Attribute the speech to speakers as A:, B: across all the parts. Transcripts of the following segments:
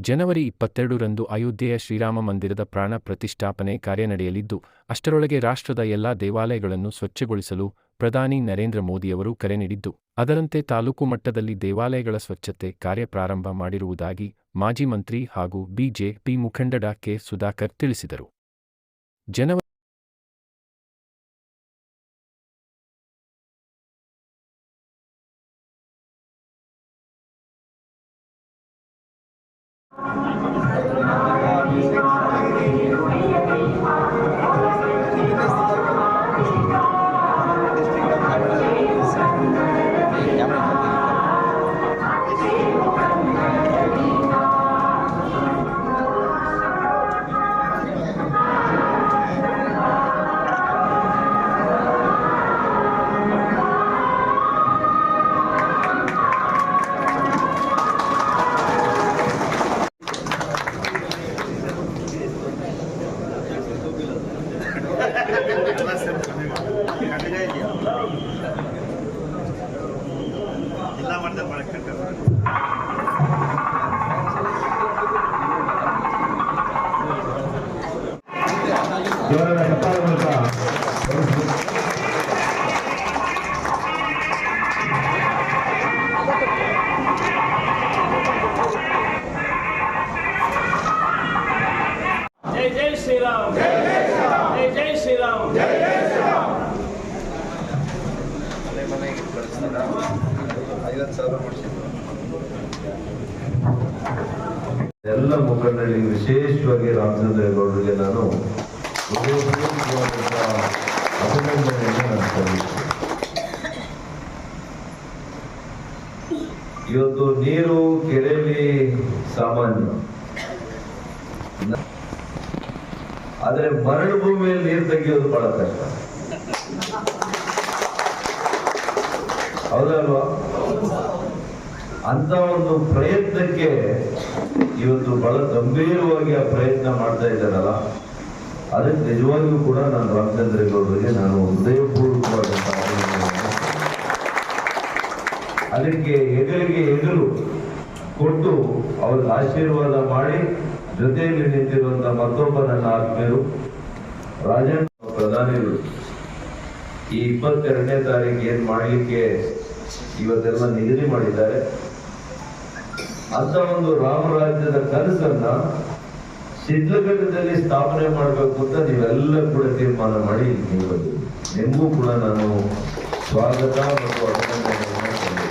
A: ಜನವರಿ ಇಪ್ಪತ್ತೆರಡರಂದು ಅಯೋಧ್ಯೆಯ ಶ್ರೀರಾಮ ಮಂದಿರದ ಪ್ರಾಣ ಪ್ರತಿಷ್ಠಾಪನೆ ಕಾರ್ಯ ನಡೆಯಲಿದ್ದು ಅಷ್ಟರೊಳಗೆ ರಾಷ್ಟ್ರದ ಎಲ್ಲಾ ದೇವಾಲಯಗಳನ್ನು ಸ್ವಚ್ಛಗೊಳಿಸಲು ಪ್ರಧಾನಿ ನರೇಂದ್ರ ಮೋದಿಯವರು ಕರೆ ನೀಡಿದ್ದು, ಅದರಂತೆ ತಾಲೂಕು ಮಟ್ಟದಲ್ಲಿ ದೇವಾಲಯಗಳ ಸ್ವಚ್ಛತೆ ಕಾರ್ಯ ಪ್ರಾರಂಭ ಮಾಡಿರುವುದಾಗಿ ಮಾಜಿ ಮಂತ್ರಿ ಹಾಗೂ ಬಿಜೆಪಿ ಮುಖಂಡ ಡಾ ಕೆ ಸುಧಾಕರ್ ತಿಳಿಸಿದರು.
B: ಇವತ್ತು ನೀರು ಕೆರೆಯಲ್ಲಿ ಸಾಮಾನ್ಯ. ಆದರೆ ಮರಳು ಭೂಮಿಯಲ್ಲಿ ನೀರು ತೆಗೆಯೋದು ಬಹಳ ಕಷ್ಟ. ಹೌದಲ್ವಾ? ಅಂತ ಒಂದು ಪ್ರಯತ್ನಕ್ಕೆ ಇವತ್ತು ಬಹಳ ಗಂಭೀರವಾಗಿ ಆ ಪ್ರಯತ್ನ ಮಾಡ್ತಾ ಇದ್ದಾರಲ್ಲ. ಅದಕ್ಕೆ ನಿಜವಾಗಿಯೂ ಕೂಡ ನಾನು ರಾಮಚಂದ್ರೇಗೌಡರಿಗೆ ನಾನು ಹೃದಯಪೂರ್ವಕವಾದಂತಹ ಅದಕ್ಕೆ ಹೆಗಲಿಗೆ ಹೆಗಲು ಕೊಟ್ಟು ಅವರ ಆಶೀರ್ವಾದ ಮಾಡಿ ಜೊತೆಯಲ್ಲಿ ನಿಂತಿರುವಂತ ಮತ್ತೊಬ್ಬ ನನ್ನ ಆತ್ಮೀಯರು ರಾಜೇಂದ್ರ ಪ್ರಧಾನಿಗಳು. ಈ ಇಪ್ಪತ್ತೆರಡನೇ ತಾರೀಕು ಏನ್ ಮಾಡಲಿಕ್ಕೆ ಇವತ್ತೆಲ್ಲ ನಿಗದಿ ಮಾಡಿದ್ದಾರೆ. ಅಂತ ಒಂದು ರಾಮರಾಜ್ಯದ ಕನಸನ್ನ ಶಿಡ್ಲಘಟ್ಟದಲ್ಲಿ ಸ್ಥಾಪನೆ ಮಾಡಬೇಕು ಅಂತ ನೀವೆಲ್ಲ ಕೂಡ ತೀರ್ಮಾನ ಮಾಡಿ, ನೀವು. ನಿಮಗೂ ಕೂಡ ನಾನು ಸ್ವಾಗತ ಮತ್ತು ಅಭಿನಂದನೆಯನ್ನು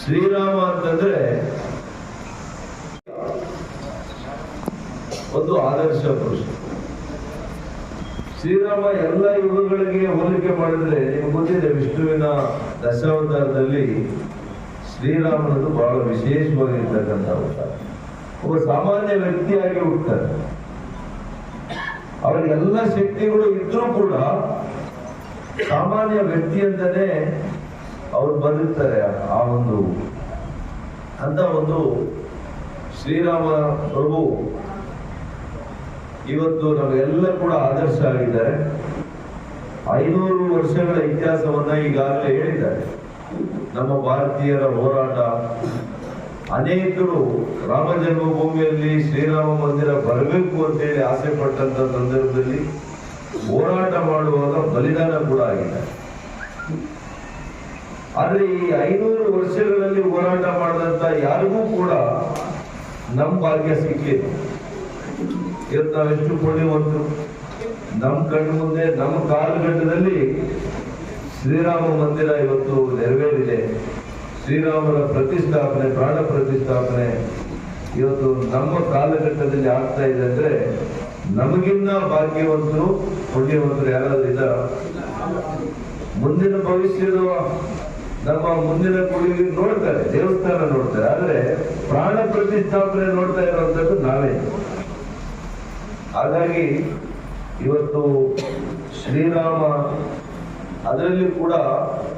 B: ಶ್ರೀರಾಮ ಅಂತಂದ್ರೆ ಒಂದು ಆದರ್ಶ ಪುರುಷ ಶ್ರೀರಾಮ ಎಲ್ಲ ಯುಗಗಳಿಗೆ ಹೋಲಿಕೆ ಮಾಡಿದ್ರೆ ನಿಮ್ಗೆ ಗೊತ್ತಿದೆ, ವಿಷ್ಣುವಿನ ದಶಾವತಾರದಲ್ಲಿ ಶ್ರೀರಾಮನದು ಬಹಳ ವಿಶೇಷವಾಗಿರ್ತಕ್ಕಂಥ ಅವತಾರ ಒಬ್ಬ ಸಾಮಾನ್ಯ ವ್ಯಕ್ತಿಯಾಗಿ ಹುಟ್ಟುತ್ತಾರೆ ಅವರಿಗೆಲ್ಲ ಶಕ್ತಿಗಳು ಇದ್ರೂ ಕೂಡ ಸಾಮಾನ್ಯ ವ್ಯಕ್ತಿ ಅಂತಾನೆ ಅವ್ರು ಬಂದಿರ್ತಾರೆ ಆ ಒಂದು ಅಂತ ಒಂದು ಶ್ರೀರಾಮ ಪ್ರಭು ಇವತ್ತು ನಮಗೆಲ್ಲ ಕೂಡ ಆದರ್ಶ ಆಗಿದ್ದಾರೆ. ಐನೂರು ವರ್ಷಗಳ ಇತಿಹಾಸವನ್ನ ಈಗಾಗಲೇ ಹೇಳಿದ್ದಾರೆ. ನಮ್ಮ ಭಾರತೀಯರ ಹೋರಾಟ ಅನೇಕರು ರಾಮ ಜನ್ಮಭೂಮಿಯಲ್ಲಿ ಶ್ರೀರಾಮ ಮಂದಿರ ಬರಬೇಕು ಅಂತೇಳಿ ಆಸೆ ಪಟ್ಟಂತ ಸಂದರ್ಭದಲ್ಲಿ ಹೋರಾಟ ಮಾಡುವಾಗ ಬಲಿದಾನ ಕೂಡ ಆಗಿದೆ. ಆದ್ರೆ ಈ ಐನೂರು ವರ್ಷಗಳಲ್ಲಿ ಹೋರಾಟ ಮಾಡಿದಂತ ಯಾರಿಗೂ ಕೂಡ ನಮ್ಮ ಭಾಗ್ಯ ಸಿಕ್ಕಿಲ್ಲ. ಇವತ್ತು ನಾವೆಷ್ಟು ಪುಣ್ಯವಂತರು. ನಮ್ಮ ಕಣ್ಣು ಮುಂದೆ, ನಮ್ಮ ಕಾಲಘಟ್ಟದಲ್ಲಿ ಶ್ರೀರಾಮ ಮಂದಿರ ಇವತ್ತು ನೆರವೇರಿದೆ. ಶ್ರೀರಾಮನ ಪ್ರತಿಷ್ಠಾಪನೆ, ಪ್ರಾಣ ಪ್ರತಿಷ್ಠಾಪನೆ ಇವತ್ತು ನಮ್ಮ ಕಾಲಘಟ್ಟದಲ್ಲಿ ಆಗ್ತಾ ಇದೆ ಅಂದ್ರೆ ನಮಗಿನ್ನ ಭಾಗ್ಯವಂತರು, ಪುಣ್ಯವಂತರು ಯಾರಾದ್ರೂ ಇಲ್ಲ ಮುಂದಿನ ಭವಿಷ್ಯದ ನಮ್ಮ ಮುಂದಿನ ಕುಡಿಗೆ ನೋಡ್ತಾರೆ, ದೇವಸ್ಥಾನ ನೋಡ್ತಾರೆ. ಆದ್ರೆ ಪ್ರಾಣ ಪ್ರತಿಷ್ಠಾಪನೆ ನೋಡ್ತಾ ಇರುವಂತದ್ದು ನಾವೇ. ಹಾಗಾಗಿ ಇವತ್ತು ಶ್ರೀರಾಮ ಅದರಲ್ಲಿ ಕೂಡ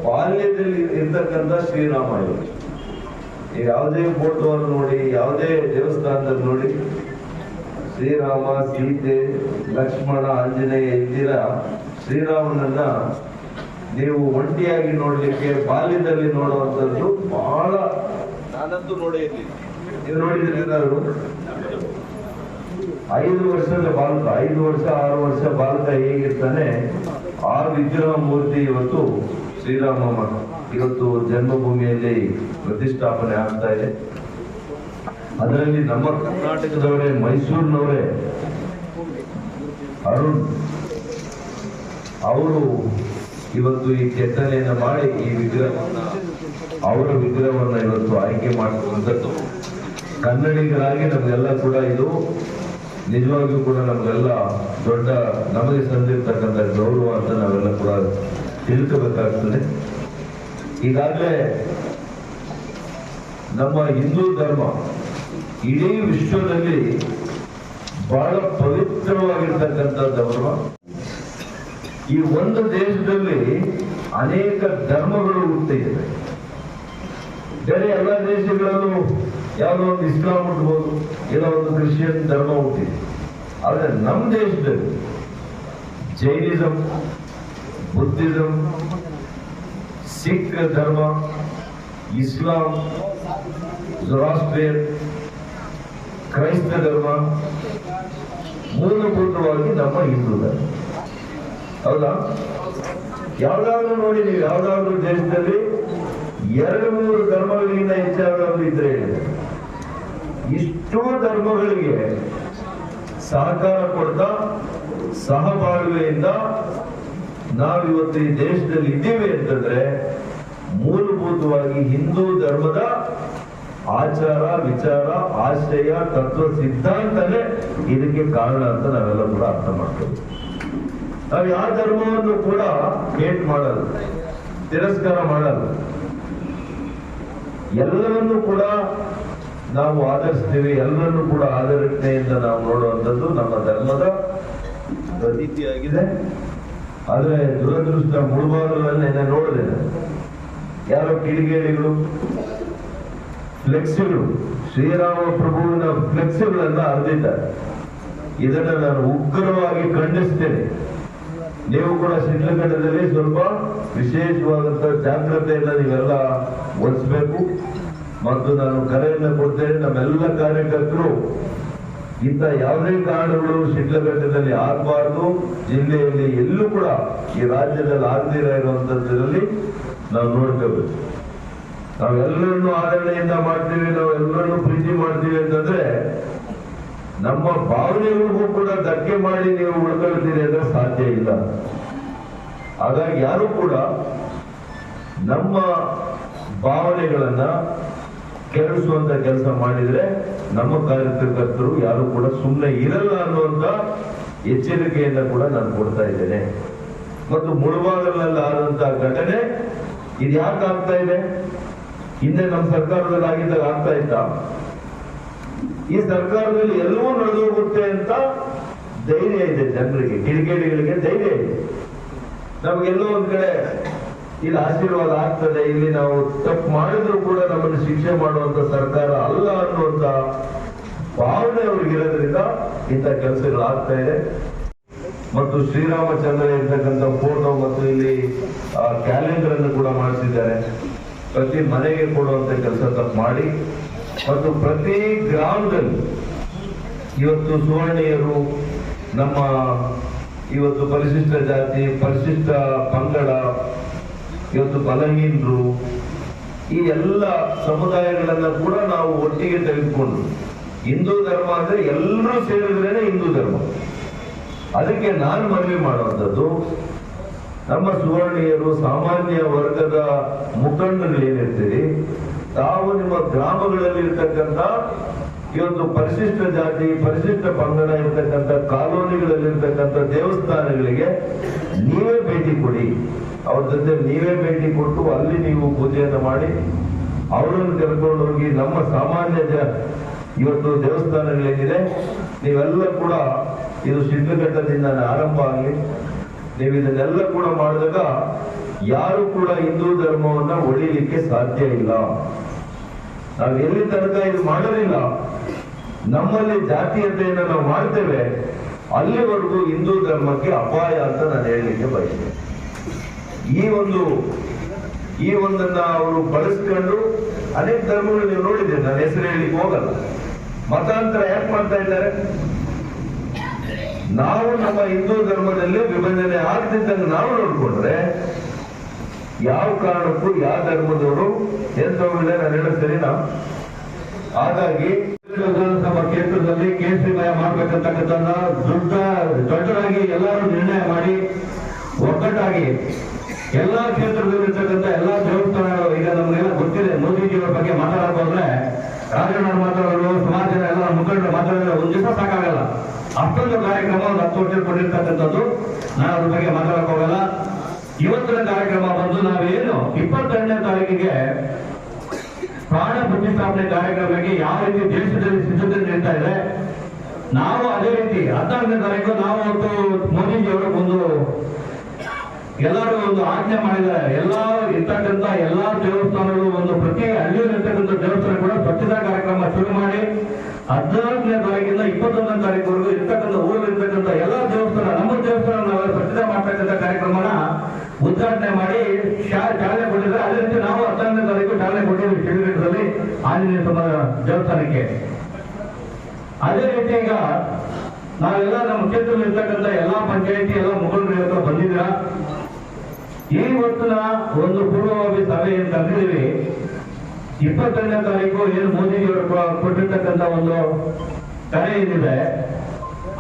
B: ಬಾಲ್ಯದಲ್ಲಿ ಇರ್ತಕ್ಕಂಥ ಶ್ರೀರಾಮ ನೀವು ಯಾವುದೇ ಫೋಟೋವನ್ನು ನೋಡಿ, ಯಾವುದೇ ದೇವಸ್ಥಾನದಲ್ಲಿ ನೋಡಿ, ಶ್ರೀರಾಮ, ಸೀತೆ, ಲಕ್ಷ್ಮಣ, ಆಂಜನೇಯ ಇದ್ದೀರ, ಶ್ರೀರಾಮನನ್ನ ನೀವು ಒಂಟಿಯಾಗಿ ನೋಡ್ಲಿಕ್ಕೆ, ಬಾಲ್ಯದಲ್ಲಿ ನೋಡುವಂಥದ್ದು ಬಹಳ
C: ನಾನಂತೂ ನೋಡೇ ಇರಲಿಲ್ಲ.
B: ನೀವು ನೋಡಿದ್ರೆ ಐದು ವರ್ಷದ ಬಾಲಕ, ಐದು ವರ್ಷ, ಆರು ವರ್ಷ ಬಾಲಕ ಹೇಗಿರ್ತಾನೆ ಆ ವಿಗ್ರಹ ಮೂರ್ತಿ ಇವತ್ತು ಶ್ರೀರಾಮ ಇವತ್ತು ಜನ್ಮಭೂಮಿಯಲ್ಲಿ ಪ್ರತಿಷ್ಠಾಪನೆ ಆಗ್ತಾ ಇದೆ. ಅದರಲ್ಲಿ ನಮ್ಮ ಕರ್ನಾಟಕದವರೇ, ಮೈಸೂರಿನವರೇ ಅರುಣ್. ಅವರು ಇವತ್ತು ಈ ಕೆತ್ತನೆಯನ್ನು ಮಾಡಿ ಈ ವಿಗ್ರಹವನ್ನ ಅವರ ವಿಗ್ರಹವನ್ನ ಇವತ್ತು ಆಯ್ಕೆ ಮಾಡಿರುವಂಥದ್ದು ಕನ್ನಡಿಗರಾಗಿ ನಮಗೆಲ್ಲ ಕೂಡ ಇದು ನಿಜವಾಗಿಯೂ ಕೂಡ ನಮಗೆಲ್ಲ ದೊಡ್ಡ ನಮಗೆ ಸಂದಿರ್ತಕ್ಕಂಥ ಗೌರವ ಅಂತ ನಾವೆಲ್ಲ ಕೂಡ ತಿಳ್ಕೋಬೇಕಾಗ್ತದೆ. ಈಗಾಗಲೇ ನಮ್ಮ ಹಿಂದೂ ಧರ್ಮ ಇಡೀ ವಿಶ್ವದಲ್ಲಿ ಬಹಳ ಪವಿತ್ರವಾಗಿರ್ತಕ್ಕಂಥ ಧರ್ಮ ಈ ಒಂದು ದೇಶದಲ್ಲಿ ಅನೇಕ ಧರ್ಮಗಳು ಹುಟ್ಟಿದೆ ಬೇರೆ ಎಲ್ಲ ದೇಶಗಳಲ್ಲೂ ಯಾವುದೋ ಒಂದು ಇಸ್ಲಾಂ ಹುಟ್ಬೋದು ಏನೋ ಒಂದು ಕ್ರಿಶ್ಚಿಯನ್ ಧರ್ಮ ಹುಟ್ಟಿದೆ ಆದರೆ ನಮ್ಮ ದೇಶದಲ್ಲಿ ಜೈನಿಸಂ, ಬುದ್ಧಿಸಂ, ಸಿಖ್ ಧರ್ಮ, ಇಸ್ಲಾಂ ಜೊರಾಸ್ಟ್ರಿಯನ್ ಕ್ರೈಸ್ತ ಧರ್ಮ ಮೂಲಭೂತವಾಗಿ ನಮ್ಮ ಹಿಂದೂ ಧರ್ಮ ಹೌದಾ? ಯಾವ್ದಾದ್ರು ನೋಡಿ ನೀವು ಯಾವ್ದಾದ್ರು ದೇಶದಲ್ಲಿ ಎರಡು ಮೂರು ಧರ್ಮಗಳಿಗಿಂತ ಹೆಚ್ಚಾದವರು ಇದ್ರೆ ಹೇಳಿ. ಇಷ್ಟೂ ಧರ್ಮಗಳಿಗೆ ಸಹಕಾರ ಕೊಡ್ತಾ ಸಹಬಾಳ್ವೆಯಿಂದ ನಾವಿವತ್ತು ಈ ದೇಶದಲ್ಲಿ ಇದ್ದೀವಿ ಅಂತಂದ್ರೆ ಮೂಲಭೂತವಾಗಿ ಹಿಂದೂ ಧರ್ಮದ ಆಚಾರ, ವಿಚಾರ, ಆಶ್ರಯ, ತತ್ವ, ಸಿದ್ಧಾಂತನೇ ಇದಕ್ಕೆ ಕಾರಣ ಅಂತ ನಾವೆಲ್ಲ ಕೂಡ ಅರ್ಥ ಮಾಡ್ತೇವೆ. ನಾವು ಯಾವ ಧರ್ಮವನ್ನು ಕೂಡ ಏಟ್ ಮಾಡಲ್ಲ, ತಿರಸ್ಕಾರ ಮಾಡಲ್ಲ. ಎಲ್ಲವನ್ನು ಕೂಡ ನಾವು ಆಧರಿಸ್ತೀವಿ, ಎಲ್ಲರನ್ನೂ ಕೂಡ ಆಧರಣೆಯಿಂದ ನಾವು ನೋಡುವಂಥದ್ದು ನಮ್ಮ ಧರ್ಮದ ಪ್ರತೀತಿಯಾಗಿದೆ. ಆದರೆ ದುರದೃಷ್ಟ ಮುಳುಬಾಗಿಲಲ್ಲಿ ನಾನು ನೋಡಿದೆ ಯಾರು ಯಾರೋ ಕಿಡಿಗೇಡಿಗಳು, ಫ್ಲೆಕ್ಸಿಗಳು, ಶ್ರೀರಾಮ ಪ್ರಭುವಿನ ಫ್ಲೆಕ್ಸಿಗಳನ್ನ ಅರ್ದಿದ್ದಾರೆ. ಇದನ್ನ ನಾನು ಉಗ್ರವಾಗಿ ಖಂಡಿಸ್ತೇನೆ. ನೀವು ಕೂಡ ಶಿಡ್ಲಘಟ್ಟದಲ್ಲಿ ಸ್ವಲ್ಪ ವಿಶೇಷವಾದಂತಹ ಜಾಗ್ರತೆಯನ್ನ ನೀವೆಲ್ಲ ವಹಿಸಬೇಕು. ಮತ್ತು ನಾನು ಕರೆಯನ್ನು ಕೊಡ್ತೇನೆ ನಮ್ಮೆಲ್ಲ ಕಾರ್ಯಕರ್ತರು. ಇಂಥ ಯಾವುದೇ ಕಾರಣಗಳು ಶಿಡ್ಲಘಟ್ಟದಲ್ಲಿ ಆಗಬಾರ್ದು, ಜಿಲ್ಲೆಯಲ್ಲಿ ಎಲ್ಲೂ ಕೂಡ ಈ ರಾಜ್ಯದಲ್ಲಿ ಆಗದಿರ ಇರುವಂತದ್ದರಲ್ಲಿ ನಾವು ನೋಡ್ಕೋಬೇಕು. ನಾವೆಲ್ಲರನ್ನು ಆದರಣೆಯಿಂದ ಮಾಡ್ತೀವಿ, ನಾವೆಲ್ಲರನ್ನು ಪ್ರೀತಿ ಮಾಡ್ತೀವಿ ಅಂತಂದ್ರೆ, ನಮ್ಮ ಭಾವನೆಗಳಿಗೂ ಕೂಡ ಧಕ್ಕೆ ಮಾಡಿ ನೀವು ಉಳ್ಕೊಳ್ತೀರಿ ಅಂದ್ರೆ ಸಾಧ್ಯ ಇಲ್ಲ. ಹಾಗಾಗಿ ಯಾರು ಕೂಡ ನಮ್ಮ ಭಾವನೆಗಳನ್ನ ಕೆರಳಿಸುವಂತ ಕೆಲಸ ಮಾಡಿದ್ರೆ ನಮ್ಮ ಕಾರ್ಯಕರ್ತರು ಯಾರು ಕೂಡ ಸುಮ್ಮನೆ ಇರಲ್ಲ ಅನ್ನುವಂತ ಎಚ್ಚರಿಕೆಯನ್ನ ಕೂಡ ನಾನು ಕೊಡ್ತಾ ಇದ್ದೇನೆ. ಮತ್ತು ಮುಳುಬಾಗಲಲ್ಲಿ ಆದಂತ ಘಟನೆ ಇದು ಯಾಕೆ ಆಗ್ತಾ ಇದೆ? ಹಿಂದೆ ನಮ್ಮ ಸರ್ಕಾರದಲ್ಲಿ ಆಗಿದ್ದಾಗ ಆಗ್ತಾ ಇತ್ತ? ಈ ಸರ್ಕಾರದಲ್ಲಿ ಎಲ್ಲವೂ ನಡೆದು ಹೋಗುತ್ತೆ ಅಂತ ಧೈರ್ಯ ಇದೆ ಜನರಿಗೆ, ಕಿಡಿಗೇಡಿಗಳಿಗೆ ಧೈರ್ಯ ಇದೆ. ನಮಗೆಲ್ಲೋ ಒಂದ್ ಕಡೆ ಇಲ್ಲಿ ಆಶೀರ್ವಾದ ಆಗ್ತದೆ. ಇಲ್ಲಿ ನಾವು ತಪ್ಪು ಮಾಡಿದ್ರು ಕೂಡ ನಮ್ಮನ್ನು ಶಿಕ್ಷೆ ಮಾಡುವಂತ ಸರ್ಕಾರ ಅಲ್ಲ ಅನ್ನುವಂತ ಭಾವನೆ ಅವ್ರಿಗಿರೋದ್ರಿಂದ ಇಂಥ ಕೆಲಸಗಳು ಆಗ್ತಾ ಇದೆ. ಮತ್ತು ಶ್ರೀರಾಮಚಂದ್ರ ಇರ್ತಕ್ಕಂಥ ಫೋಟೋ ಮತ್ತು ಇಲ್ಲಿ ಕ್ಯಾಲೆಂಡರ್ ಅನ್ನು ಕೂಡ ಮಾಡಿಸಿದ್ದಾರೆ. ಪ್ರತಿ ಮನೆಗೆ ಕೊಡುವಂತ ಕೆಲಸ ತಪ್ಪು ಮಾಡಿ. ಮತ್ತು ಪ್ರತಿ ಗ್ರಾಮದಲ್ಲಿ ಇವತ್ತು ಸುವರ್ಣೀಯರು ನಮ್ಮ ಇವತ್ತು ಪರಿಶಿಷ್ಟ ಜಾತಿ, ಪರಿಶಿಷ್ಟ ಪಂಗಡ ಇವತ್ತು ಬಲಹೀನರು ಈ ಎಲ್ಲ ಸಮುದಾಯಗಳನ್ನ ಕೂಡ ನಾವು ಒಟ್ಟಿಗೆ ತೆಗೆದುಕೊಂಡು, ಹಿಂದೂ ಧರ್ಮ ಅಂದ್ರೆ ಎಲ್ಲರೂ ಸೇರಿದ್ರೇನೆ ಹಿಂದೂ ಧರ್ಮ. ಅದಕ್ಕೆ ನಾನು ಮನವಿ ಮಾಡುವಂಥದ್ದು, ನಮ್ಮ ಸುವರ್ಣೀಯರು, ಸಾಮಾನ್ಯ ವರ್ಗದ ಮುಖಂಡರು ಏನಿರ್ತೀರಿ, ತಾವು ನಿಮ್ಮ ಗ್ರಾಮಗಳಲ್ಲಿ ಇರ್ತಕ್ಕಂಥ ಇವತ್ತು ಪರಿಶಿಷ್ಟ ಜಾತಿ, ಪರಿಶಿಷ್ಟ ಪಂಗಡ ಇರ್ತಕ್ಕಂಥ ಕಾಲೋನಿಗಳಲ್ಲಿರ್ತಕ್ಕಂಥ ದೇವಸ್ಥಾನಗಳಿಗೆ ನೀವೇ ಭೇಟಿ ಕೊಡಿ. ಅವ್ರ ಜೊತೆ ನೀವೇ ಭೇಟಿ ಕೊಟ್ಟು ಅಲ್ಲಿ ನೀವು ಪೂಜೆಯನ್ನು ಮಾಡಿ, ಅವರನ್ನು ಕರ್ಕೊಂಡು ಹೋಗಿ ನಮ್ಮ ಸಾಮಾನ್ಯ ಜ ಇವತ್ತು ದೇವಸ್ಥಾನಗಳೇನಿದೆ, ನೀವೆಲ್ಲ ಕೂಡ ಇದು ಶಿಡ್ಲಘಟ್ಟದಿಂದ ಆರಂಭ ಆಗಲಿ ನೀವು ಇದನ್ನೆಲ್ಲ ಕೂಡ ಮಾಡಿದಾಗ ಯಾರು ಕೂಡ ಹಿಂದೂ ಧರ್ಮವನ್ನ ಒಳಿಲಿಕ್ಕೆ ಸಾಧ್ಯ ಇಲ್ಲ. ನಾವು ಎಲ್ಲಿ ತನಕ ಇದು ಮಾಡಲಿಲ್ಲ, ನಮ್ಮಲ್ಲಿ ಜಾತೀಯತೆಯನ್ನು ನಾವು ಮಾಡ್ತೇವೆ, ಅಲ್ಲಿವರೆಗೂ ಹಿಂದೂ ಧರ್ಮಕ್ಕೆ ಅಪಾಯ ಅಂತ ನಾನು ಹೇಳಲಿಕ್ಕೆ ಬಯಸ್ತೇನೆ. ಈ ಒಂದು, ಈ ಒಂದನ್ನ ಅವರು ಬಳಸ್ಕೊಂಡು
D: ಅನೇಕ ಧರ್ಮಗಳು ನೀವು ನೋಡಿದ್ದೀರಿ. ನಾನು ಹೆಸರು ಹೇಳಿಕ್ಕೆ ಹೋಗಲ್ಲ. ಮತಾಂತರ ಯಾಕೆ ಮಾಡ್ತಾ ಇದ್ದಾರೆ? ನಾವು ನಮ್ಮ ಹಿಂದೂ ಧರ್ಮದಲ್ಲಿ ವಿಭಜನೆ ಆಗ್ತಿದ್ದಂಗೆ ನಾವು ನೋಡ್ಕೊಂಡ್ರೆ, ಯಾವ ಕಾರಣಕ್ಕೂ ಯಾವ ಧರ್ಮದವರು ಎಂತವಿದೆ ನಾನು ಹೇಳುತ್ತೇನೆ ಹಾಗಾಗಿ ವಿಧಾನಸಭಾ ಕ್ಷೇತ್ರದಲ್ಲಿ ಕೇಸರಿಮಯ ಮಾಡ್ಬೇಕಂತಕ್ಕಂಥದ್ದನ್ನ ದೊಡ್ಡ ದೊಡ್ಡದಾಗಿ ಎಲ್ಲರೂ ನಿರ್ಣಯ ಮಾಡಿ ಒಗ್ಗಟ್ಟಾಗಿ ಎಲ್ಲಾ ಕ್ಷೇತ್ರದಲ್ಲಿರ್ತಕ್ಕಂಥ ಎಲ್ಲಾ ದೇವಸ್ಥಾನಗಳು ಈಗ ನಮಗೆಲ್ಲ ಗೊತ್ತಿದೆ, ಮೋದಿಜಿಯವರ ಬಗ್ಗೆ ಮಾತಾಡೋದ್ರೆ ರಾಜಣ್ಣ ಮಾತಾಡೋರು ಸಮಾಜದ ಎಲ್ಲ ಮುಖಂಡರು ಮಾತಾಡಿದ್ರೆ ಒಂದ್ ದಿವಸ ಸಾಕಾಗಲ್ಲ. ಅಷ್ಟೊಂದು ಕಾರ್ಯಕ್ರಮ ಒಂದು ಹತ್ತು ವರ್ಷ ಕೊಟ್ಟಿರ್ತಕ್ಕಂಥದ್ದು, ನಾನು ಅದ್ರ ಬಗ್ಗೆ ಮಾತಾಡಕ್ ಹೋಗಲ್ಲ. ಇವತ್ತಿನ ಕಾರ್ಯಕ್ರಮ ಬಂದು ನಾವೇನು ಇಪ್ಪತ್ತೆರಡನೇ ತಾರೀಕಿಗೆ ಪ್ರಾಣ ಪ್ರತಿಷ್ಠಾಪನೆ ಕಾರ್ಯಕ್ರಮಕ್ಕೆ ಯಾವ ರೀತಿ ದೇಶದಲ್ಲಿ ಸಿದ್ಧತೆ ನಡೀತಾ ಇದೆ, ನಾವು ಅದೇ ರೀತಿ ಹದಿನಾಲ್ಕನೇ ತಾರೀಕು ನಾವು ಅವತ್ತು ಮೋದಿಜಿಯವರು ಒಂದು ಎಲ್ಲರೂ ಒಂದು ಆಜ್ಞೆ ಮಾಡಿದ್ದಾರೆ. ಎಲ್ಲಾ ಇರ್ತಕ್ಕಂಥ ಎಲ್ಲಾ ದೇವಸ್ಥಾನಗಳು ಒಂದು ಪ್ರತಿ ಹಳ್ಳಿಯಲ್ಲಿ ಇರ್ತಕ್ಕಂಥ ದೇವಸ್ಥಾನ ಕೂಡ ಸ್ವಚ್ಛತಾ ಕಾರ್ಯಕ್ರಮ ಶುರು ಮಾಡಿ ಹದಿನಾಲ್ಕನೇ ತಾರೀಕಿಂದ ಇಪ್ಪತ್ತೊಂದನೇ ತಾರೀಕುವರೆಗೂ ಇರ್ತಕ್ಕಂಥ ಊರಲ್ಲಿ ಇರ್ತಕ್ಕಂಥ ಎಲ್ಲಾ ದೇವಸ್ಥಾನ, ನಮ್ಮ ದೇವಸ್ಥಾನ ನಾವೆಲ್ಲ ಸ್ವಚ್ಛತೆ ಮಾಡ್ತಕ್ಕಂಥ ಕಾರ್ಯಕ್ರಮನ ಉದ್ಘಾಟನೆ ಮಾಡಿ ಚಾಲನೆ ಕೊಟ್ಟಿದ್ದಾರೆ. ಅದೇ ರೀತಿ ನಾವು ಹತ್ತನೇ ತಾರೀಕು ಚಾಲನೆ ಕೊಟ್ಟಿದ್ದೀವಿ ಶಿವಗಢದಲ್ಲಿ ಆಂಜನೇಯ ಸಮಾಜ ದೇವಸ್ಥಾನಕ್ಕೆ. ಅದೇ ರೀತಿ ಈಗ ನಾವೆಲ್ಲ ನಮ್ಮ ಕ್ಷೇತ್ರದಲ್ಲಿ ಇರ್ತಕ್ಕಂಥ ಎಲ್ಲಾ ಪಂಚಾಯಿತಿ, ಎಲ್ಲ ಮುಖಂಡರು ಇವತ್ತು ಬಂದಿದ್ದೀರಾ? ಈ ಹೊತ್ತಿನ ಒಂದು ಪೂರ್ವಭಾವಿ ಸಭೆ ಏನ್ ಕರೆದಿದ್ದೀವಿ ಇಪ್ಪತ್ತನೇ ತಾರೀಕು ಏನು ಮೋದಿಜಿಯವರು ಕೊಟ್ಟಿರ್ತಕ್ಕಂಥ ಒಂದು ಕರೆ ಏನಿದೆ,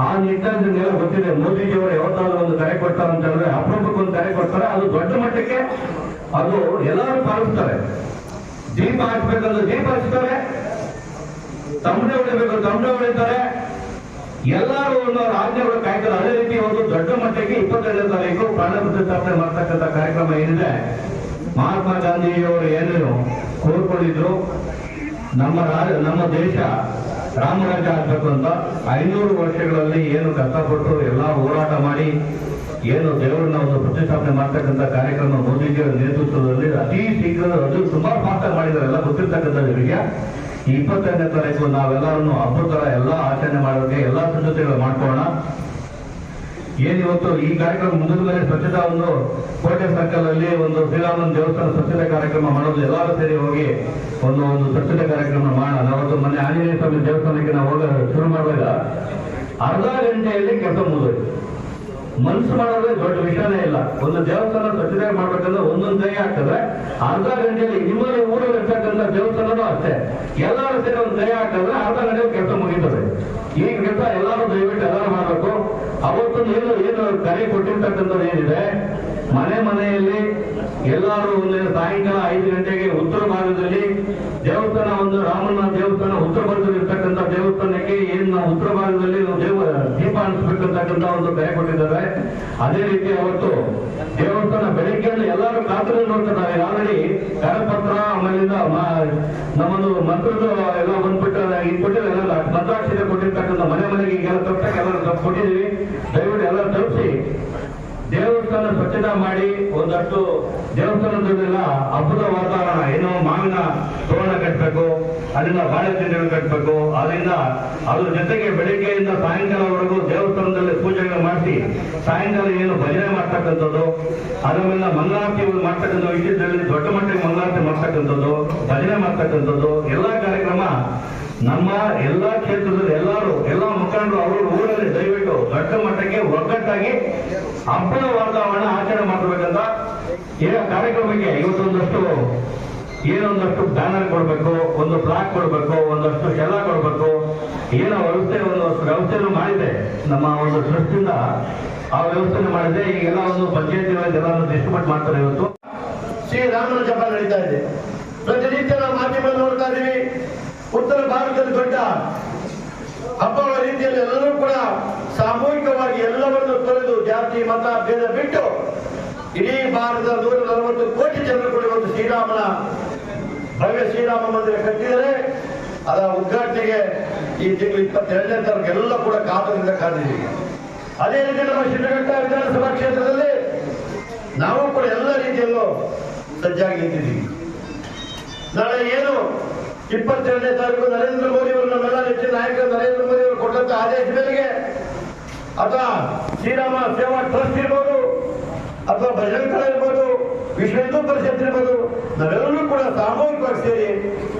D: ಆ ನಿಟ್ಟಿನೆಲ್ಲ ಗೊತ್ತಿದೆ. ಮೋದಿಜಿಯವರು ಯಾವತ್ತಾದ್ರೂ ಒಂದು ಕರೆ ಕೊಡ್ತಾರೆ ಅಂತ ಹೇಳಿದ್ರೆ ಅಪರೂಪಕ್ಕೆ ಒಂದು ಕರೆ ಕೊಡ್ತಾರೆ. ಅದು ದೊಡ್ಡ ಮಟ್ಟಕ್ಕೆ ಅದು ಎಲ್ಲರೂ ಪಾಲಿಸ್ತಾರೆ. ದೀಪ ಹಚ್ಬೇಕಂದ್ರೆ ದೀಪ ಹಚ್ತಾರೆ. ತಮಟೆ ಹೊಡಿಬೇಕು ತಮಟೆ ಹೊಡಿತಾರೆ. ಎಲ್ಲರೂ ಒಂದು ಆಜ್ಞೆಗಳು ಕಾಯ್ತಾರೆ ಅದೇ ರೀತಿ ಒಂದು ದೊಡ್ಡ ಮಟ್ಟಕ್ಕೆ ಇಪ್ಪತ್ತೆರಡನೇ ತಾರೀಕು ಪ್ರಾಣ ಪ್ರತಿಷ್ಠಾಪನೆ ಮಾಡ್ತಕ್ಕಂಥ ಕಾರ್ಯಕ್ರಮ ಏನಿದೆ? ಮಹಾತ್ಮ ಗಾಂಧಿಯವರು ಏನೇನು ಕೋರ್ಕೊಂಡಿದ್ರು ನಮ್ಮ ನಮ್ಮ ದೇಶ ರಾಮರಾಜ್ಯ ಆಗ್ಬೇಕು ಅಂತ ಐನೂರು ವರ್ಷಗಳಲ್ಲಿ ಏನು ಕಷ್ಟಪಟ್ಟು ಎಲ್ಲ ಹೋರಾಟ ಮಾಡಿ, ಏನು ದೇವರನ್ನ ಒಂದು ಪ್ರತಿಷ್ಠಾಪನೆ ಮಾಡ್ತಕ್ಕಂಥ ಕಾರ್ಯಕ್ರಮ ಮೋದಿಜಿಯವರ ನೇತೃತ್ವದಲ್ಲಿ ಅತಿ ಶೀಘ್ರ ಅದು ಸುಮಾರು ಪಾತ್ರ ಮಾಡಿದ್ದಾರೆ. ಎಲ್ಲ ಗೊತ್ತಿರ್ತಕ್ಕಂಥ ವಿಷಯ ಈ ಇಪ್ಪತ್ತೆರಡನೇ ತಾರೀಕು ನಾವೆಲ್ಲರನ್ನು ಹಬ್ಬದ ತರ ಎಲ್ಲ ಆಚರಣೆ ಮಾಡೋಕೆ, ಎಲ್ಲ ಸಿದ್ಧತೆಗಳು ಮಾಡ್ಕೋಣ ಏನಿವತ್ತು ಈ ಕಾರ್ಯಕ್ರಮ ಮುಂದಿನ ಮೇಲೆ ಸ್ವಚ್ಛತಾ ಒಂದು ಕೋಟೆ ಸರ್ಕಲ್ ಅಲ್ಲಿ ಒಂದು ಶ್ರೀರಾಮನ ದೇವಸ್ಥಾನ ಸ್ವಚ್ಛತೆ ಕಾರ್ಯಕ್ರಮ ಮಾಡೋದು, ಎಲ್ಲರೂ ಸೇರಿ ಹೋಗಿ ಒಂದು ಒಂದು ಸ್ವಚ್ಛತೆ ಕಾರ್ಯಕ್ರಮ ಮಾಡೋಣ. ಅವತ್ತು ಮೊನ್ನೆ ಆಂಜನೇಯ ಸ್ವಾಮಿ ದೇವಸ್ಥಾನಕ್ಕೆ ನಾವು ಹೋಗ ಶುರು ಮಾಡಿದಾಗ ಅರ್ಧ ಗಂಟೆಯಲ್ಲಿ ಕೆಲಸ ಮುಗಿದೋಯ್ತು ಮನ್ಸು ಮಾಡೋದೇ ದೊಡ್ಡ ವಿಷಯನೇ ಇಲ್ಲ. ಒಂದು ದೇವಸ್ಥಾನ ಸ್ವಚ್ಛತೆ ಮಾಡ್ಬೇಕಂದ್ರೆ ಒಂದೊಂದು ಕೈ ಆಗ್ತದೆ ಅರ್ಧ ಗಂಟೆಯಲ್ಲಿ ನಿಮ್ಮಲ್ಲಿ ಊರಲ್ಲಿ ಇರ್ತಕ್ಕಂಥ ದೇವಸ್ಥಾನನೂ ಅಷ್ಟೇ. ಸೇರಿ ಆಗ್ತದೆ ಅರ್ಧ ಗಂಟೆ ಕೆಲಸ ಮುಗಿತದೆ. ಈ ಕೆಲಸ ಎಲ್ಲರೂ ದಯವಿಟ್ಟು ಎಲ್ಲರೂ ಮಾಡಬೇಕು. ಅವತ್ತು ಏನು ಏನು ಕರೆ ಕೊಟ್ಟಿರ್ತಕ್ಕಂಥದ್ದು ಏನಿದೆ, ಮನೆ ಮನೆಯಲ್ಲಿ ಎಲ್ಲರೂ ಒಂದು ಸಾಯಂಕಾಲ ಐದು ಗಂಟೆಗೆ ಉತ್ತರ ಭಾಗದಲ್ಲಿ ದೇವಸ್ಥಾನ ಒಂದು, ರಾಮನ ದೇವಸ್ಥಾನ ಉತ್ತರ ಭಾಗದಲ್ಲಿ ಇರ್ತಕ್ಕಂಥ ದೇವಸ್ಥಾನಕ್ಕೆ ಏನ್ ನಾವು ಉತ್ತರ ಭಾಗದಲ್ಲಿ ದೇವ ದೀಪ ಅನಿಸ್ಬೇಕಂತಕ್ಕಂಥ ಒಂದು ಕರೆ ಕೊಟ್ಟಿದ್ದಾರೆ. ಅದೇ ರೀತಿ ಅವತ್ತು ದೇವಸ್ಥಾನ ಬೆಳಿಗ್ಗೆ ಎಲ್ಲರೂ ಖಾತ್ರಿ ನೋಡ್ತಾರೆ ಆಲ್ರೆಡಿ ಕರಪತ್ರ ಆಮೇಲಿಂದ ನಮ್ಮದು ಮಂತ್ರದ ಎಲ್ಲ ಬಂದ್ಬಿಟ್ಟು ಕೊಟ್ಟಿದ್ದಾರೆ ಎಲ್ಲ ಮಂತ್ರಾಕ್ಷರ ಕೊಟ್ಟಿರ್ತಕ್ಕಂಥ ಮನೆ ಮನೆಗೆ ಈಗೆಲ್ಲ ತಪ್ಪಕ್ಕೆ ಎಲ್ಲರೂ ಕೊಟ್ಟಿದ್ದೀವಿ. ದಯವಿಟ್ಟು ಮಾಡಿ ಒಂದಷ್ಟು ದೇವಸ್ಥಾನದಲ್ಲೆಲ್ಲ ಹಬ್ಬದ ವಾತಾವರಣ. ಏನೋ ಮಾವಿನ ತೋರಣ ಕಟ್ಟಬೇಕು ಅಲ್ಲಿಂದ ಬಾಳೆ ತಿಂಡಿಗಳು ಕಟ್ಟಬೇಕು ಅದರಿಂದ ಅದ್ರ ಜೊತೆಗೆ ಬೆಳಿಗ್ಗೆಯಿಂದ ಸಾಯಂಕಾಲವರೆಗೂ ದೇವಸ್ಥಾನದಲ್ಲಿ ಪೂಜೆಗಳು ಮಾಡಿಸಿ, ಸಾಯಂಕಾಲ ಏನು ಭಜನೆ ಮಾಡ್ತಕ್ಕಂಥದ್ದು ಅದರ ಮೇಲೆ ಮಂಗಳಾರತಿ ಮಾಡ್ತಕ್ಕಂಥ ವಿಷಯದಲ್ಲಿ ದೊಡ್ಡ ಮಟ್ಟಿಗೆ ಮಂಗಳಾರತಿ ಮಾಡ್ತಕ್ಕಂಥದ್ದು, ಭಜನೆ ಮಾಡ್ತಕ್ಕಂಥದ್ದು, ಎಲ್ಲಾ ಕಾರ್ಯಕ್ರಮ ನಮ್ಮ ಎಲ್ಲಾ ಕ್ಷೇತ್ರದಲ್ಲಿ ಎಲ್ಲರೂ, ಎಲ್ಲಾ ಮುಖಂಡರು, ಅವರು ಊರಲ್ಲಿ ದಯವಿಟ್ಟು ದೊಡ್ಡ ಮಟ್ಟಕ್ಕೆ ಒಗ್ಗಟ್ಟಾಗಿ ಹಬ್ಬದ ವಾತಾವರಣ ಆಚರಣೆ ಮಾಡಬೇಕಂತ ಏನೋ ಕಾರ್ಯಕ್ರಮಕ್ಕೆ ಇವತ್ತೊಂದಷ್ಟು ಏನೊಂದಷ್ಟು ಬ್ಯಾನರ್ ಕೊಡಬೇಕು, ಒಂದು ಬ್ಲಾಕ್ ಕೊಡಬೇಕು, ಒಂದಷ್ಟು ಶೆಲ ಕೊಡಬೇಕು. ಏನೋ ವ್ಯವಸ್ಥೆ, ಒಂದು ವ್ಯವಸ್ಥೆಯನ್ನು ಮಾಡಿದೆ. ನಮ್ಮ ಒಂದು ಟ್ರಸ್ಟಿಂದ ಆ ವ್ಯವಸ್ಥೆ ಮಾಡಿದೆ. ಈಗೆಲ್ಲ ಒಂದು ಪಂಚಾಯತಿ ಎಲ್ಲ ಡಿಸ್ಟ್ರಿಬ್ಯೂಟ್ ಮಾಡ್ತಾರೆ ಇವತ್ತು.
E: ಶ್ರೀ ರಾಮನ ಜಪ ನಡೀತಾ ಇದೆ. ಪ್ರತಿನಿತ್ಯ ನಾವು ಮಾಧ್ಯಮದಲ್ಲಿ ನೋಡ್ತಾ ಇದೀವಿ ಉತ್ತರ ಭಾರತದಲ್ಲಿ ದೊಡ್ಡ ಹಬ್ಬಗಳ ರೀತಿಯಲ್ಲಿ ಎಲ್ಲರೂ ಕೂಡ ಸಾಮೂಹಿಕವಾಗಿ ಎಲ್ಲವನ್ನೂ ತೊರೆದು ಜಾತಿ, ಮತ, ಭೇದ ಬಿಟ್ಟು ಇಡೀ ಭಾರತದ ನೂರ ನಲವತ್ತು ಕೋಟಿ ಜನರು ಕೂಡ ಒಂದು ಶ್ರೀರಾಮನ ಭವ್ಯ ಶ್ರೀರಾಮ ಮಂದಿರ ಕಟ್ಟಿದರೆ ಅದರ ಉದ್ಘಾಟನೆಗೆ ಈ ತಿಂಗಳು ಇಪ್ಪತ್ತೆರಡನೇ ತಾರೀಕು ಎಲ್ಲ ಕೂಡ ಕಾತರದಿಂದ ಕಾದಿದ್ದೀವಿ ಅದೇ ರೀತಿ ನಮ್ಮ ಶಿಡ್ಲಘಟ್ಟ ವಿಧಾನಸಭಾ ಕ್ಷೇತ್ರದಲ್ಲಿ ನಾವು ಕೂಡ ಎಲ್ಲ ರೀತಿಯಲ್ಲೂ ಸಜ್ಜಾಗಿ ನಿಂತಿದ್ದೀವಿ. ನಾಳೆ ಏನು ಇಪ್ಪತ್ತೆರಡನೇ ತಾರೀಕು ನರೇಂದ್ರ ಮೋದಿ ಅವರು ನಮ್ಮೆಲ್ಲ ನೆಚ್ಚಿನ ನಾಯಕ ನರೇಂದ್ರ ಮೋದಿ ಅವರು ಕೊಟ್ಟಂತ ಆದೇಶ ಮೇರೆಗೆ ಅಥವಾ ಶ್ರೀರಾಮ ಸೇವಾ ಟ್ರಸ್ಟ್ ಇರ್ಬೋದು, ಅಥವಾ ಭಜನ್ ಇರ್ಬೋದು, ವಿಶ್ವ ಹಿಂದೂ ಪರಿಷತ್ ಇರ್ಬೋದು, ನಾವೆಲ್ಲರೂ ಕೂಡ ಸಾಮೂಹಿಕವಾಗಿ ಸೇರಿ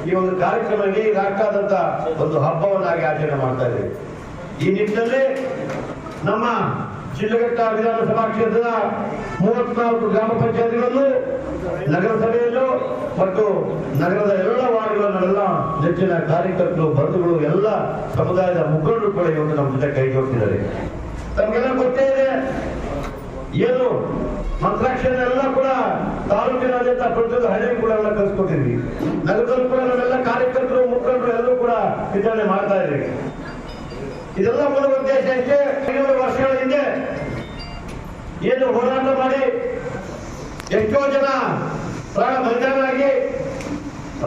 E: ಈ ಒಂದು ಕಾರ್ಯಕ್ರಮದಲ್ಲಿ ರಾಷ್ಟ್ರಾದ್ಯಂತ ಒಂದು ಹಬ್ಬವನ್ನಾಗಿ ಆಚರಣೆ ಮಾಡ್ತಾ ಇದ್ದೀವಿ. ಈ ನಿಟ್ಟಿನಲ್ಲಿ ನಮ್ಮ ಶಿಡ್ಲಘಟ್ಟ ವಿಧಾನಸಭಾ ಕ್ಷೇತ್ರದ ಮೂವತ್ನಾಲ್ಕು ಗ್ರಾಮ ಪಂಚಾಯತಿಗಳಲ್ಲೂ ನಗರಸಭೆಯಲ್ಲೂ ಮತ್ತು ನಗರದ ಎಲ್ಲ ವಾರ್ಡ್ಗಳನ್ನೆಲ್ಲ ನೆಚ್ಚಿನ ಕಾರ್ಯಕರ್ತರು ಬಂಧುಗಳು ಎಲ್ಲ ಸಮುದಾಯದ ಮುಖಂಡರು ಕೂಡ ಇವತ್ತು ನಮ್ಮ ಜೊತೆ ಕೈ ಜೋಡಿಸಿದ್ದಾರೆ. ತಮಗೆಲ್ಲ ಗೊತ್ತೇ ಇದೆ, ಏನು ಮಂತ್ರಾಕ್ಷರ ಕೂಡ ತಾಲೂಕಿನಾದ್ಯಂತ ಪ್ರತಿಯೊಂದು ಹಳ್ಳಿ ಕೂಡ ಎಲ್ಲ ಕಲ್ಸ್ಕೊಟ್ಟಿದ್ವಿ ನಗರದಲ್ಲೂ ಕೂಡ ನಾವೆಲ್ಲ ಕಾರ್ಯಕರ್ತರು, ಮುಖಂಡರು ಎಲ್ಲರೂ ಕೂಡ ವಿಚಾರಣೆ ಮಾಡ್ತಾ ಇದ್ವಿ ಇದೆಲ್ಲ ಮೂಲ ಉದ್ದೇಶ ಐತೆ ಐನೂರು ವರ್ಷಗಳ ಹಿಂದೆ ಏನು ಹೋರಾಟ ಮಾಡಿ ಎಷ್ಟೋ ಜನ ಪ್ರಾಣ ಬಲಿದಾನರಾಗಿ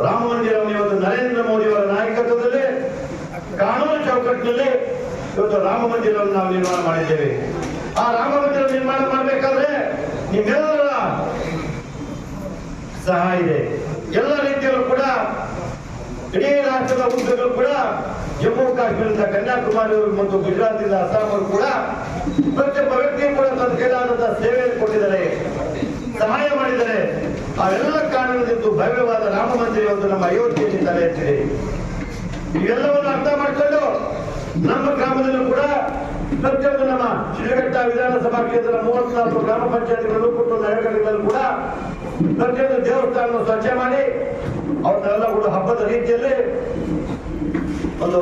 E: ರಾಮ ಮಂದಿರವನ್ನು ಇವತ್ತು ನರೇಂದ್ರ ಮೋದಿ ಅವರ ನಾಯಕತ್ವದಲ್ಲಿ, ಕಾನೂನು ಚೌಕಟ್ಟಿನಲ್ಲಿ ಇವತ್ತು ರಾಮ ಮಂದಿರವನ್ನು ನಾವು ನಿರ್ಮಾಣ ಮಾಡಿದ್ದೇವೆ. ಆ ರಾಮ ಮಂದಿರ ನಿರ್ಮಾಣ ಮಾಡಬೇಕಾದ್ರೆ ನಿಮ್ಮೆಲ್ಲರ ಸಹಾಯ ಇದೆ. ಎಲ್ಲ ರೀತಿಯಲ್ಲೂ ಕೂಡ ಇಡೀ ರಾಷ್ಟ್ರದ ಉದ್ದಗಳು ಕೂಡ ಜಮ್ಮು ಕಾಶ್ಮೀರದ ಕನ್ಯಾಕುಮಾರಿಯವರು ಮತ್ತು ಗುಜರಾತಿನ ಅಸ್ಸಾಂವರೆಗೂ ಕೂಡ ಪ್ರತಿಯೊಬ್ಬ ವ್ಯಕ್ತಿಯು ಕೂಡ ತನ್ನ ಕೈಲಾದಂತಹ ಸೇವೆಯನ್ನು ಕೊಟ್ಟಿದ್ದಾರೆ, ಸಹಾಯ ಮಾಡಿದ್ದಾರೆ. ಅವೆಲ್ಲ ಕಾರಣದಿಂದು ಭವ್ಯವಾದ ರಾಮ ಮಂದಿರ ನಮ್ಮ ಅಯೋಧ್ಯೆಯಲ್ಲಿ ತಲೆ ಎತ್ತಿದೆ ಇವೆಲ್ಲವನ್ನು ಅರ್ಥ ಮಾಡಿಕೊಂಡು ನಮ್ಮ ಗ್ರಾಮದಲ್ಲೂ ಕೂಡ ಪ್ರತಿಯೊಂದು ನಮ್ಮ ಶ್ರೀಘಟ್ಟ ವಿಧಾನಸಭಾ ಕ್ಷೇತ್ರದ ಮೂವತ್ನಾಲ್ಕು ಗ್ರಾಮ ಪಂಚಾಯತ್ಗಳು ಕೊಟ್ಟು ನಗರಗಳಲ್ಲೂ ಕೂಡ ಪ್ರತಿಯೊಂದು ದೇವಸ್ಥಾನವನ್ನು ಸ್ವಚ್ಛ ಮಾಡಿ, ಅವನ್ನೆಲ್ಲ ಕೂಡ ಹಬ್ಬದ ರೀತಿಯಲ್ಲಿ ಒಂದು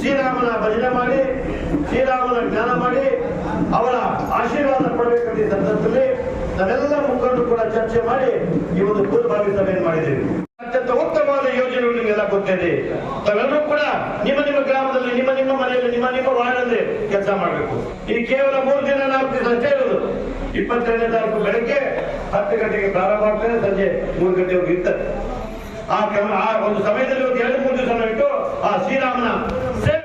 E: ಶ್ರೀರಾಮನ ಭಜನೆ ಮಾಡಿ, ಶ್ರೀರಾಮನ ಜ್ಞಾನ ಮಾಡಿ, ಅವರ ಆಶೀರ್ವಾದ ಪಡಬೇಕಂತ ಈ ಸಂದರ್ಭದಲ್ಲಿ ನಾವೆಲ್ಲ ಮುಖಂಡರು ಕೂಡ ಚರ್ಚೆ ಮಾಡಿ ಈ ಒಂದು ಪೂರ್ವಭಾವಿ ಸಭೆಯನ್ನು ಮಾಡಿದ್ದೇವೆ. ಅತ್ಯಂತ ಉತ್ತಮವಾದ ಯೋಜನೆಗಳು ನಿಮಗೆಲ್ಲ ಗೊತ್ತಿದೆ ತಾವೆಲ್ಲರೂ ಕೂಡ ನಿಮ್ಮ ನಿಮ್ಮ ಗ್ರಾಮದಲ್ಲಿ, ನಿಮ್ಮ ನಿಮ್ಮ ಮನೆಯಲ್ಲಿ, ನಿಮ್ಮ ನಿಮ್ಮ ವಾರ್ಡಲ್ಲಿ ಕೆಲಸ ಮಾಡಬೇಕು. ಈ ಕೇವಲ ಮೂರು ದಿನ ನಾಲ್ಕು ದಿನ ಅಷ್ಟೇ ಇರೋದು. ಇಪ್ಪತ್ತೆರಡನೇ ತಾರೀಕು ಬೆಳಗ್ಗೆ ಹತ್ತು ಗಂಟೆಗೆ ಪ್ರಾರಂಭ ಆಗ್ತದೆ, ಸಂಜೆ ಮೂರು ಗಂಟೆವರೆಗೂ ಇರ್ತದೆ. ಆ ಕ್ರಮ, ಆ ಒಂದು ಸಮಯದಲ್ಲಿ ಒಂದು ಎರಡು ಮೂರು ದಿವಸ ಇಟ್ಟು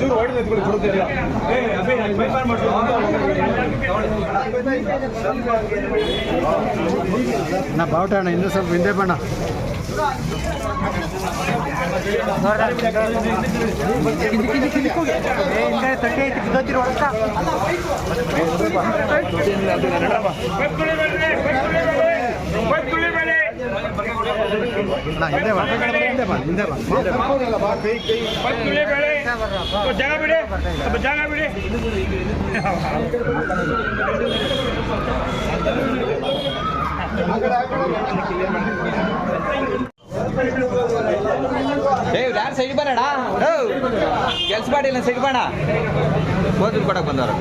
C: ಒಂಚೂರು ಹೊಡೆದು ಎತ್ಕೊಳ್ಳಿ ಕೊಡುತ್ತಿಲ್ಲ
F: ನಾ ಬಾವುಟ ಅಣ್ಣ ಇನ್ನೂ ಸ್ವಲ್ಪ ಹಿಂದೆ ಬಣ್ಣ. ತಟ್ಟೆ. ಅಣ್ಣ ಹಿಂದೆ ಬಾ ಹಿಂದೆ ಬಾ ಹಿಂದೆ ಬಾ.
G: ಜಾಗ ಬಿಡಿ. ಜಾಗ ಬಿಡಿ.
H: ಯಾರು ಸೈಡ್ ಬರೋಣ ಕೆಲ್ಸ ಮಾಡಿಲ್ಲ ಸೈಡ್ ಬೇಡ ಹೋದ್ರು ಕೊಡಕ್ ಬಂದವ್ರು.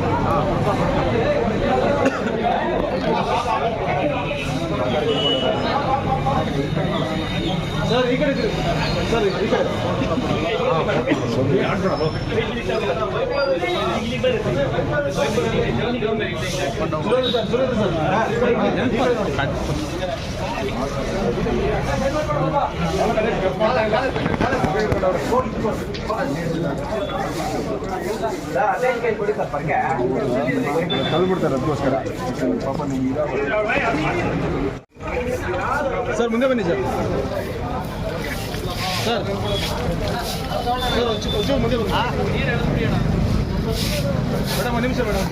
F: ತಳ್ಬಿಡ್ತಾರೆ ಅದಕ್ಕೋಸ್ಕರ
C: ಸರ್ ಮುಂದೆ ಬನ್ನಿ ಸರ್. ಸರ್. ಸರ್ ಮುಂದೆ ಬನ್ನಿ. ಮೇಡಮ್ ಒಂದು ನಿಮಿಷ ಮೇಡಮ್.